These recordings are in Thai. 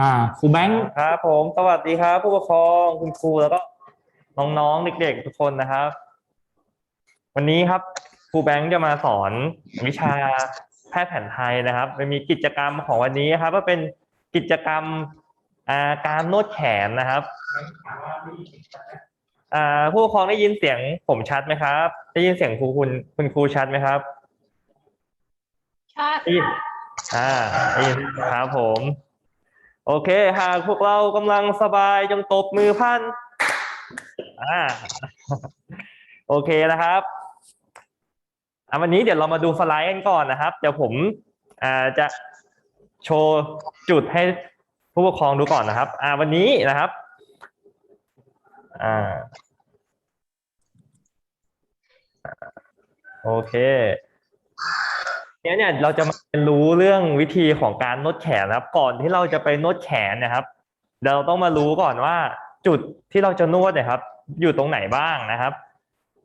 อ่าครูแบงค์ครับผมสวัสดีครับ ผู้ปกครองคุณครูแล้วก็น้องๆเด็ก ๆ ทุกคนนะครับ วันนี้ครับครูแบงค์จะมาสอนวิชาแพทย์แผนไทยนะครับมันมีกิจกรรมของวันนี้ครับว่าเป็นกิจกรรมอ่าการนวดแขนนะครับอ่าผู้ปกครองได้ยินเสียงผมชัดไหมครับ ได้ยินเสียงครูคุณคุณครูชัดไหมครับชัดได้ยินอ่าได้ยินครับผม โอเค หากพวกเรากำลังสบายจงตบมือพันอ่าโอเคนะครับอะวันนี้เดี๋ยวเรามาดูสไลด์กันก่อนนะครับ เดี๋ยวผมอ่าจะโชว์จุดให้ผู้ปกครองดูก่อนนะครับ อ่าวันนี้นะครับอ่าโอเค เนี่ยเนี่ยเราจะมาเรียนรู้เรื่องวิธีของการนวดแขนนะครับ ก่อนที่เราจะไปนวดแขนนะครับ เราต้องมารู้ก่อนว่า จุดที่เราจะนวดเนี่ยครับ อยู่ตรงไหนบ้างนะครับ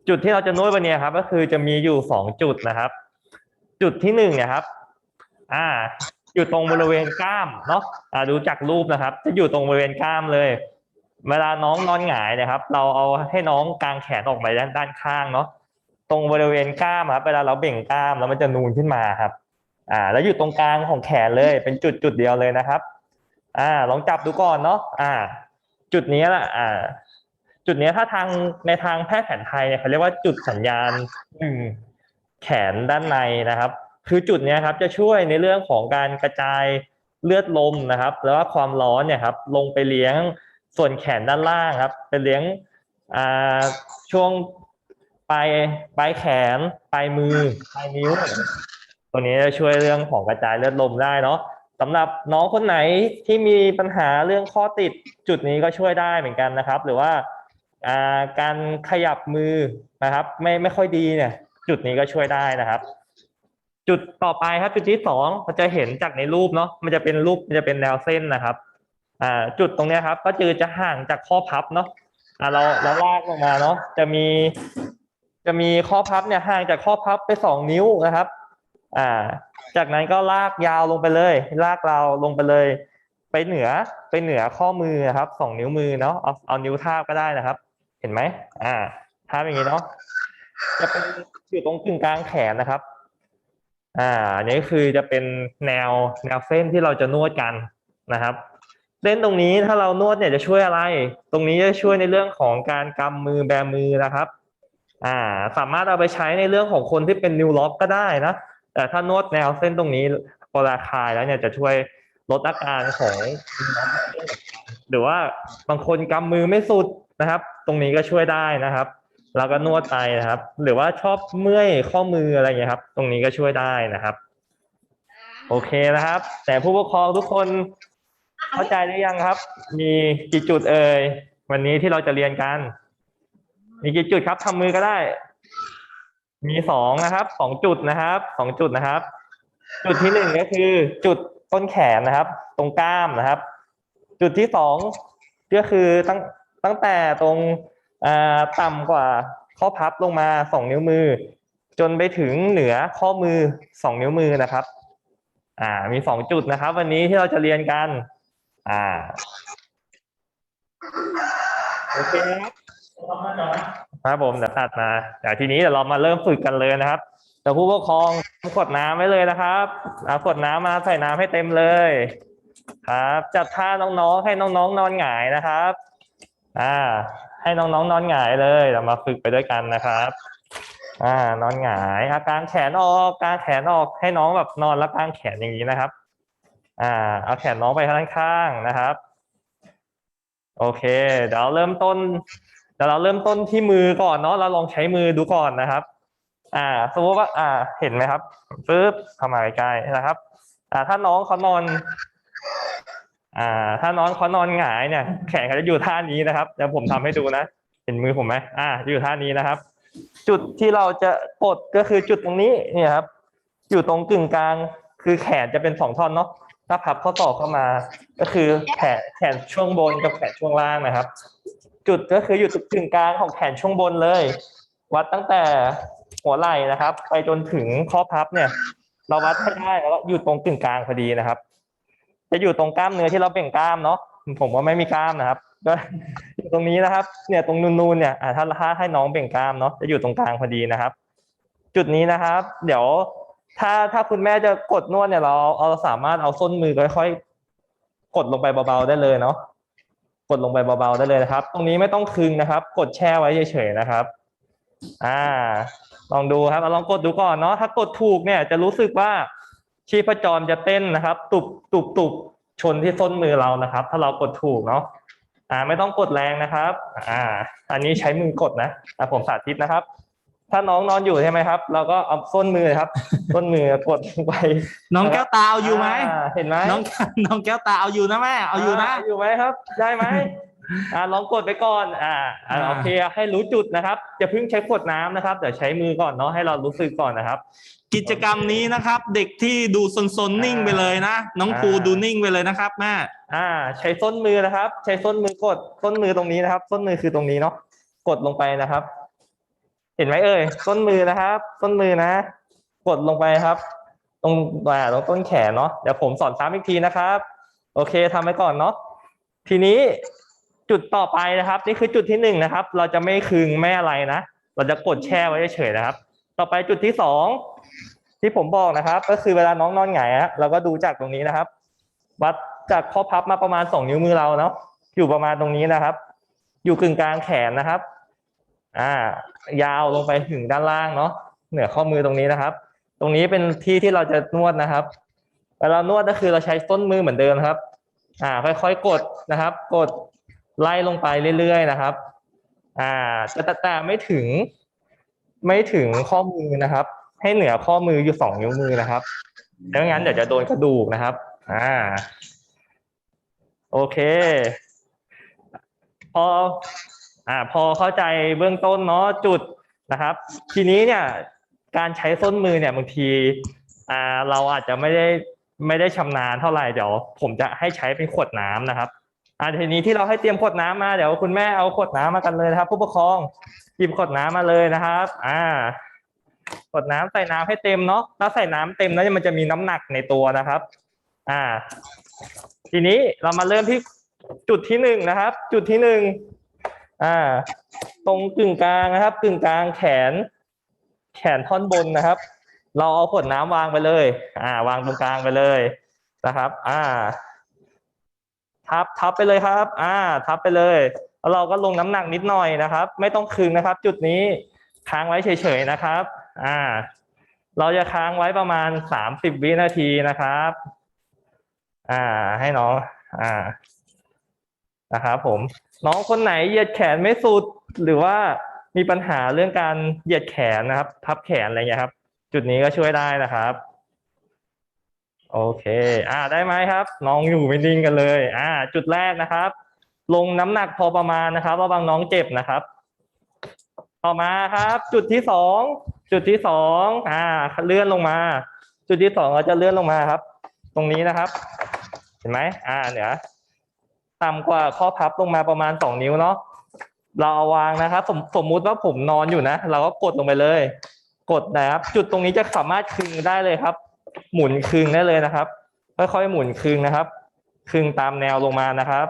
จุดที่เราจะนวดวันนี้ครับ ก็คือจะมีอยู่สองจุดนะครับ จุดที่หนึ่งเนะครับ อ่า อยู่ตรงบริเวณกล้ามเนาะอ่าดูจากรูปนะครับ จะอยู่ตรงบริเวณกล้ามเลย เวลาน้องนอนหงายนะครับ เราเอาให้น้องกางแขนออกไปด้านด้านข้างเนาะ ตรงบริเวณกล้ามครับเวลาเราเบ่งกล้ามแล้วมันจะนูนขึ้นมาครับ อ่า แล้วอยู่ตรงกลางของแขนเลยเป็นจุดจุดเดียวเลยนะครับ อ่า ลองจับดูก่อนเนาะอ่า จุดนี้แหละอ่า จุดนี้ถ้าทางในทางแพทย์แผนไทยเนี่ยเขาเรียกว่าจุดสัญญาณหนึ่งแขนด้านในนะครับ คือจุดเนี้ยครับจะช่วยในเรื่องของการกระจายเลือดลมนะครับ แล้วก็ความร้อนเนี่ยครับลงไปเลี้ยงส่วนแขนด้านล่างครับไปเลี้ยงอ่าช่วง ปลายปลายแขนปลายมือปลายนิ้ว ตัวนี้จะช่วยเรื่องของกระจายเลือดลมได้เนาะสำหรับน้องคนไหนที่มีปัญหาเรื่องข้อติดจุดนี้ก็ช่วยได้เหมือนกันนะครับ หรือว่าอ่าการขยับมือนะครับ ไม่ไม่ค่อยดีเนี่ย จุดนี้ก็ช่วยได้นะครับ จุดต่อไปครับจุดที่สองเราจะเห็นจากในรูปเนาะมันจะเป็นรูปมันจะเป็นแนวเส้นนะครับอ่าจุดตรงเนี้ยครับ ก็คือจะห่างจากข้อพับเนาะอ่าเราเราลากลงมาเนาะจะมี จะมีข้อพับเนี่ยห่างจากข้อพับไปสองนิ้วนะครับ อ่า จากนั้นก็ลากยาวลงไปเลย ลากเราลงไปเลย ไปเหนือไปเหนือข้อมือนะครับสองนิ้วมือเนาะเอาเอานิ้วทาบก็ได้นะครับ เห็นไหมอ่าทาบอย่างนี้เนาะจะเป็นอยู่ตรงกึ่งกลางแขนนะครับ อ่าอันนี้คือจะเป็นแนวแนวเส้นที่เราจะนวดกันนะครับเส้นตรงนี้ถ้าเรานวดเนี่ยจะช่วยอะไร ตรงนี้จะช่วยในเรื่องของการกำมือแบมือนะครับ อ่าสามารถเอาไปใช้ในเรื่องของคนที่เป็นนิวล็อกก็ได้นะแต่ถ้านวดแนวเส้นตรงนี้พอราคายแล้วเนี่ยจะช่วยลดอาการของหรือว่าบางคนกำมือไม่สุดนะครับ ตรงนี้ก็ช่วยได้นะครับแล้วก็นวดไปนะครับ หรือว่าชอบเมื่อยข้อมืออะไรอย่างเงี้ยครับ ตรงนี้ก็ช่วยได้นะครับ โอเคนะครับ แต่ผู้ปกครองทุกคนเข้าใจหรือยังครับ มีกี่จุดเอ่ยวันนี้ที่เราจะเรียนกัน มีกี่จุดครับทำมือก็ได้ มีสองนะครับสองจุดนะครับสองจุดนะครับ จุดที่หนึ่งก็คือ จุดต้นแขนนะครับ ตรงกล้ามนะครับ จุดที่สองก็คือตั้งตั้งแต่ตรงอ่าต่ำกว่าข้อพับลงมาสองนิ้วมือ จนไปถึงเหนือข้อมือสองนิ้วมือนะครับ อ่า มีสองจุดนะครับ วันนี้ที่เราจะเรียนกัน อ่าโอเคครับ ครับผมเดี๋ยวตัดมาเดี๋ยวทีนี้เดี๋ยวเรามาเริ่มฝึกกันเลยนะครับเดี๋ยวผู้ปกครองกดน้ำไว้เลยนะครับเอากดน้ำมาใส่น้ำให้เต็มเลย ครับ จัดท่าน้องๆให้น้องๆนอนหงายนะครับ อ่า ให้น้องๆนอนหงายเลยเรามาฝึกไปด้วยกันนะครับ อ่านอนหงายอากางแขนออกกางแขนออกให้น้องแบบนอนแล้วกางแขนอย่างนี้นะครับ อ่า เอาแขนน้องไปข้างข้างๆนะครับ โอเค เดี๋ยวเริ่มต้น เดี๋ยวเราเริ่มต้นที่มือก่อนเนาะเราลองใช้มือดูก่อนนะครับ อ่าสมมติว่า อ่า เห็นไหมครับปึ๊บเข้ามาใกล้ๆนะครับ อ่า ถ้าน้องเขานอน อ่า ถ้าน้องเขานอนหงายเนี่ย แขนเขาจะอยู่ท่านี้นะครับเดี๋ยวผมทำให้ดูนะเห็นมือผมไหมอ่า อยู่ท่านี้นะครับ จุดที่เราจะกดก็คือจุดตรงนี้เนี่ยครับ อยู่ตรงกึ่งกลาง คือแขนจะเป็นสองท่อนเนาะถ้าพับข้อศอกเข้ามา ก็คือแขนแขนช่วงบนกับแขนช่วงล่างนะครับ จุดก็คืออยู่กึ่งกลางของแขนช่วงบนเลย วัดตั้งแต่หัวไหล่นะครับ ไปจนถึงข้อพับเนี่ย เราวัดให้ได้แล้วอยู่ตรงกึ่งกลางพอดีนะครับ จะอยู่ตรงกล้ามเนื้อที่เราเบ่งกล้ามเนาะผมว่าไม่มีกล้ามนะครับก็อยู่ตรงนี้นะครับ เนี่ยตรงนูนๆเนี่ยถ้าถ้าให้น้องเบ่งกล้ามเนาะจะอยู่ตรงกลางพอดีนะครับ จุดนี้นะครับ เดี๋ยวถ้าถ้าคุณแม่จะกดนวดเนี่ยเราเราสามารถเอาส้นมือค่อยๆกดลงไปเบาๆได้เลยเนาะ กดลงไปเบาๆได้เลยนะครับ ตรงนี้ไม่ต้องคึงนะครับ กดแช่ไว้เฉยๆนะครับ อ่า ลองดูครับเอาลองกดดูก่อนเนาะถ้ากดถูกเนี่ยจะรู้สึกว่าชีพจรจะเต้นนะครับ ตุบตุบตุบชนที่ส้นมือเรานะครับ ถ้าเรากดถูกเนาะอ่า ไม่ต้องกดแรงนะครับ อ่า อันนี้ใช้มือกดนะอะผมสาธิตนะครับ ถ้าน้องนอนอยู่ใช่ไหมครับ เราก็เอาส้นมือครับส้นมือกดลงไปน้องแก้วตาเอาอยู่ไหมาเห็นไหมน้องน้องแก้วตาเอาอยู่นะแม่เอาอยู่นะอยู่ไหมครับ ได้ไหมอ่าลองกดไปก่อน อ่าอ่าอ่าโอเคให้รู้จุดนะครับอย่าเพิ่งใช้ขวดน้ำนะครับเดี๋ยวใช้มือก่อนเนาะให้เรารู้สึกก่อนนะครับ กิจกรรมนี้นะครับ เด็กที่ดูซนๆนิ่งไปเลยนะน้องภูอ่าดูนิ่งไปเลยนะครับแม่อ่า ใช้ส้นมือนะครับ ใช้ส้นมือกดส้นมือตรงนี้นะครับ ส้นมือคือตรงนี้เนาะกดลงไปนะครับ เห็นไหมเอ่ยส้นมือนะครับส้นมือนะ กดลงไปครับ ตรงอ่าตรงต้นแขนเนาะเดี๋ยวผมสอนซ้ำอีกทีนะครับ โอเคทำไว้ก่อนเนาะทีนี้จุดต่อไปนะครับ นี่คือจุดที่หนึ่งนะครับ เราจะไม่คึงไม่อะไรนะเราจะกดแช่ไว้เฉยๆนะครับ ต่อไปจุดที่สองที่ผมบอกนะครับ ก็คือเวลาน้องนอนหงายอะเราก็ดูจากตรงนี้นะครับ วัดจากข้อพับมาประมาณสองนิ้วมือเราเนาะอยู่ประมาณตรงนี้นะครับ อยู่กึ่งกลางแขนนะครับ อ่ายาวลงไปถึงด้านล่างเนาะเหนือข้อมือตรงนี้นะครับ ตรงนี้เป็นที่ที่เราจะนวดนะครับเวลานวดก็คือเราใช้ต้นมือเหมือนเดิมครับ อ่า ค่อยๆกดนะครับ กดไล่ลงไปเรื่อยๆนะครับ อ่าแต่แต่แต่ไม่ถึง ไม่ถึงข้อมือนะครับ ให้เหนือข้อมืออยู่สองนิ้วมือนะครับไม่งั้นเดี๋ยวจะโดนกระดูกนะครับ อ่า โอเค พอ อ่าพอเข้าใจเบื้องต้นเนาะจุดนะครับ ทีนี้เนี่ยการใช้ส้นมือเนี่ยบางทีอ่าเราอาจจะไม่ได้ไม่ได้ชำนาญเท่าไหร่เดี๋ยว ผมจะให้ใช้เป็นขวดน้ำนะครับอ่าทีนี้ที่เราให้เตรียมขวดน้ำมาเดี๋ยวคุณแม่เอาขวดน้ำมากันเลยนะครับ ผู้ปกครองหยิบขวดน้ำมาเลยนะครับ อ่าขวดน้ำใส่น้ำให้เต็มเนาะถ้าใส่น้ำเต็มแล้วมันจะมีน้ำหนักในตัวนะครับ อ่า ทีนี้เรามาเริ่มที่จุดที่หนึ่งนะครับ จุดที่หนึ่ง อ่า ตรงกึ่งกลางนะครับ กึ่งกลางแขน แขนท่อนบนนะครับ เราเอาขวดน้ำวางไปเลย อ่า วางตรงกลางไปเลยนะครับ อ่า ทับทับไปเลยครับ อ่า ทับไปเลยแล้วเราก็ลงน้ำหนักนิดหน่อยนะครับ ไม่ต้องคึงนะครับ จุดนี้ค้างไว้เฉยๆนะครับ อ่า เราจะค้างไว้ประมาณสามสิบวินาทีนะครับ อ่า ให้น้องอ่า นะครับผมน้องคนไหนเหยียดแขนไม่สุดหรือว่ามีปัญหาเรื่องการเหยียดแขนนะครับ พับแขนอะไรเงี้ยครับ จุดนี้ก็ช่วยได้นะครับ โอเค อ่าได้ไหมครับ น้องอยู่ไม่นิ่งกันเลย อ่า จุดแรกนะครับ ลงน้ำหนักพอประมาณนะครับระวังน้องเจ็บนะครับ ต่อมาครับ จุดที่สองจุดที่สองอ่า เลื่อนลงมา จุดที่สองเราจะเลื่อนลงมาครับ ตรงนี้นะครับ เห็นไหมอ่าเหนือ ต่ำกว่าข้อพับลงมาประมาณสองนิ้วเนาะเราเอาวางนะครับสมสมมุติว่าผมนอนอยู่นะ เราก็กดลงไปเลย กดนะครับ จุดตรงนี้จะสามารถคึงได้เลยครับ หมุนคึงได้เลยนะครับค่อยๆหมุนคึงนะครับคึงตามแนวลงมานะครับ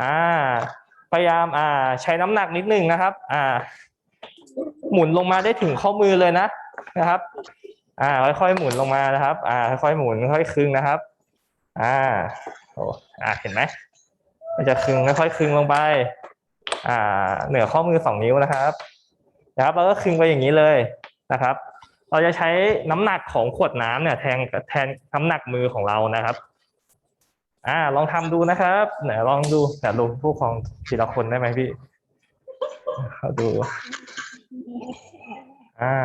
อ่าพยายามอ่า ใช้น้ำหนักนิดนึงนะครับ อ่า หมุนลงมาได้ถึงข้อมือเลยนะนะครับ อ่า ค่อยๆหมุนลงมานะครับ อ่า ค่อยๆหมุนค่อยคึงนะครับ อ่าโอ้อ่าเห็นไหม มันจะคึงค่อยๆคึงลงไป อ่า เหนือข้อมือสองนิ้วนะครับนะครับเราก็คึงไปอย่างนี้เลยนะครับ เราจะใช้น้ำหนักของขวดน้ำเนี่ยแทนแทนน้ำหนักมือของเรานะครับ อ่า ลองทำดูนะครับไหนลองดูแต่ลงผู้ปกครองทีละคนได้ไหมพี่เขาดู อ่า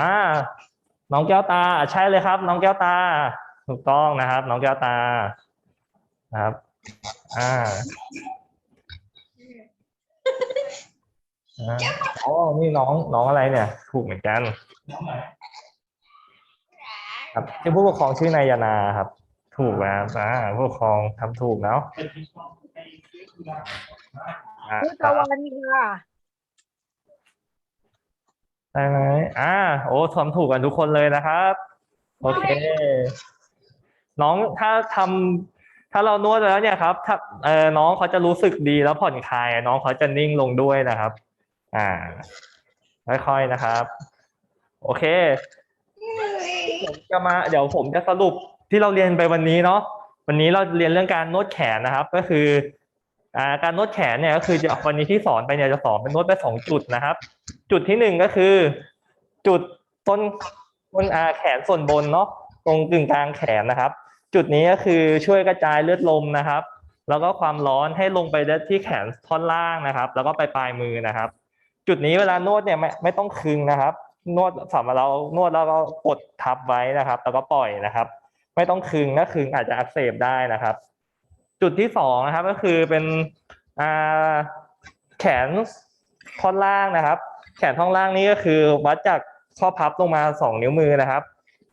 อ่า น้องแก้วตา ใช่เลยครับ น้องแก้วตา ถูกต้องนะครับ น้องแก้วตา ครับอ่าอ่าอ๋อนี่น้องน้องอะไรเนี่ย ถูกเหมือนกัน ครับที่ผู้ปกครองชื่อนายนาครับ ถูกแล้วอ่าผู้ปกครองทำถูกแล้วอ่าพุทธวันค่ะได้ไหมอ่า โอ้ทำถูกกันทุกคนเลยนะครับ โอเค น้องถ้าทำ ถ้าเรานวดแล้วเนี่ยครับถ้าเออน้องเขาจะรู้สึกดีแล้วผ่อนคลายน้องเขาจะนิ่งลงด้วยนะครับ อ่า ค่อยๆนะครับ โอเคผมจะมาเดี๋ยวผมจะสรุปที่เราเรียนไปวันนี้เนาะวันนี้เราเรียนเรื่องการนวดแขนนะครับ ก็คืออ่าการนวดแขนเนี่ยก็คือจะวันนี้ที่สอนไปเนี่ยจะสอนเป็นนวดไปสองจุดนะครับ จุดที่หนึ่งก็คือ จุดต้นต้นอาแขนส่วนบนเนาะตรงกึ่งกลางแขนนะครับ จุดนี้ก็คือช่วยกระจายเลือดลมนะครับ แล้วก็ความร้อนให้ลงไปที่แขนท่อนล่างนะครับ แล้วก็ไปปลายมือนะครับ จุดนี้เวลานวดเนี่ยไม่ไม่ต้องคึงนะครับ นวดสำหรับเรานวดแล้วก็กดทับไว้นะครับ แล้วก็ปล่อยนะครับ ไม่ต้องคึงถ้าคึงอาจจะอักเสบได้นะครับ จุดที่สองนะครับก็คือเป็นอ่าแขนท่อนล่างนะครับ แขนท่อนล่างนี้ก็คือวัดจากข้อพับลงมาสองนิ้วมือนะครับ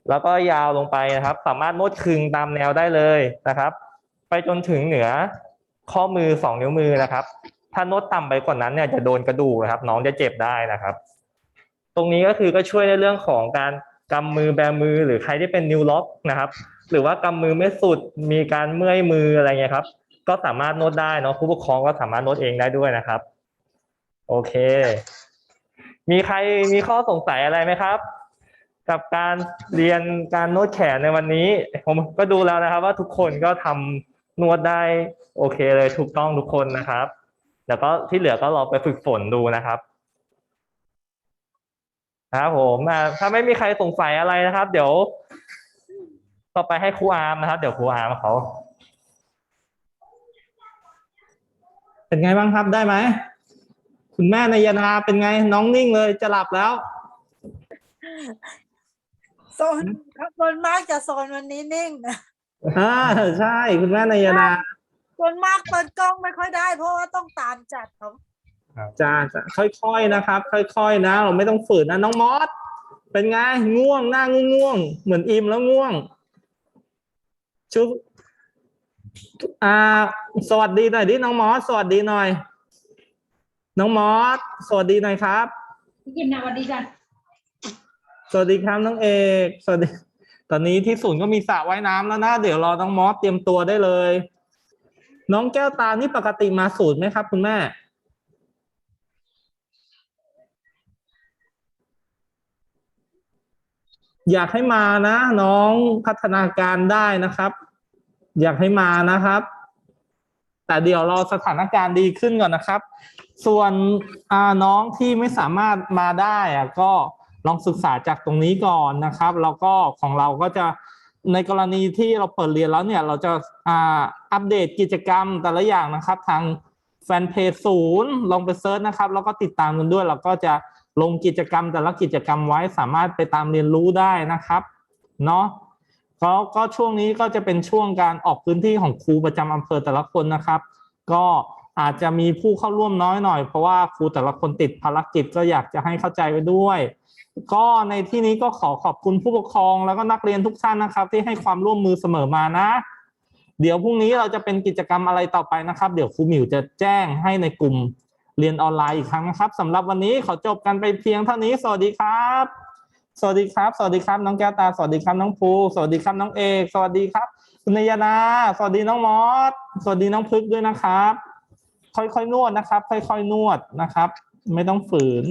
แล้วก็ยาวลงไปนะครับ สามารถนวดคึงตามแนวได้เลยนะครับ ไปจนถึงเหนือข้อมือสองนิ้วมือนะครับ ถ้านวดต่ำไปกว่านั้นเนี่ยจะโดนกระดูกนะครับ น้องจะเจ็บได้นะครับ ตรงนี้ก็คือก็ช่วยในเรื่องของการกำมือแบมือหรือใครที่เป็นนิวล็อกนะครับ หรือว่ากำมือไม่สุดมีการเมื่อยมืออะไรเงี้ยครับ ก็สามารถนวดได้เนาะผู้ปกครองก็สามารถนวดเองได้ด้วยนะครับ โอเค มีใครมีข้อสงสัยอะไรไหมครับ กับการเรียนการนวดแขนในวันนี้ ผมก็ดูแล้วนะครับ ว่าทุกคนก็ทำนวดได้โอเคเลยถูกต้องทุกคนนะครับแล้วก็ที่เหลือก็ลอไปฝึกฝนดูนะครับครับผมถ้าไม่มีใครสงสัยอะไรนะครับ เดี๋ยว ต่อไปให้ครูอาร์มนะครับ เดี๋ยวครูอาร์มเขาเป็นไงบ้างครับได้ไหมคุณแม่นายนาเป็นไงน้องนิ่งเลยจะหลับแล้ว โซนโซนมากจะโซนวันนี้นิ่งนะอ่าใช่คุณแม่นายนาโซนมากเปิดกล้องไม่ค่อยได้ เพราะว่าต้องตามจัดเขาจ้าจ้าค่อยๆนะครับ ค่อยๆนะ เราไม่ต้องฝืนนะน้องมอสเป็นไงง่วงหน้าง่วงๆเหมือนอิ่มแล้วง่วงชุบอ่า สวัสดีหน่อยดิน้องมอสสวัสดีหน่อย น้องมอสสวัสดีหน่อยครับพี่ยิมนะสวัสดีจ้ะ สวัสดีครับน้องเอก สวัสดี ตอนนี้ที่ศูนย์ก็มีสระว่ายน้ำแล้วนะ เดี๋ยวรอน้องมอสเตรียมตัวได้เลย น้องแก้วตานี่ปกติมาศูนย์ไหมครับคุณแม่ อยากให้มานะ น้องพัฒนาการได้นะครับ อยากให้มานะครับ แต่เดี๋ยวรอสถานการณ์ดีขึ้นก่อนนะครับ ส่วนน้องที่ไม่สามารถมาได้อะก็ ลองศึกษาจากตรงนี้ก่อนนะครับแล้วก็ของเราก็จะในกรณีที่เราเปิดเรียนแล้วเนี่ยเราจะอ่าอัปเดตกิจกรรมแต่ละอย่างนะครับ ทางแฟนเพจศูนย์ลองไปเซิร์ชนะครับ แล้วก็ติดตามกันด้วย เราก็จะลงกิจกรรมแต่ละกิจกรรมไว้สามารถไปตามเรียนรู้ได้นะครับเนาะก็ก็ช่วงนี้ก็จะเป็นช่วงการออกพื้นที่ของครูประจำอำเภอแต่ละคนนะครับ ก็อาจจะมีผู้เข้าร่วมน้อยหน่อยเพราะว่าครูแต่ละคนติดภารกิจก็อยากจะให้เข้าใจไว้ด้วย ก็ในที่นี้ก็ขอขอบคุณผู้ปกครองแล้วก็นักเรียนทุกท่านนะครับ ที่ให้ความร่วมมือเสมอมานะ เดี๋ยวพรุ่งนี้เราจะเป็นกิจกรรมอะไรต่อไปนะครับ เดี๋ยวครูหมิวจะแจ้งให้ในกลุ่มเรียนออนไลน์อีกครั้งนะครับสำหรับวันนี้ขอจบกันไปเพียงเท่านี้ สวัสดีครับ สวัสดีครับ สวัสดีครับ น้องแก้วตา สวัสดีครับน้องภูสวัสดีครับน้องเอกสวัสดีครับคุณนยนา สวัสดีน้องมอสสวัสดีน้องพึกด้วยนะครับ ค่อยๆนวดนะครับ ค่อยๆนวดนะครับ ไม่ต้องฝืน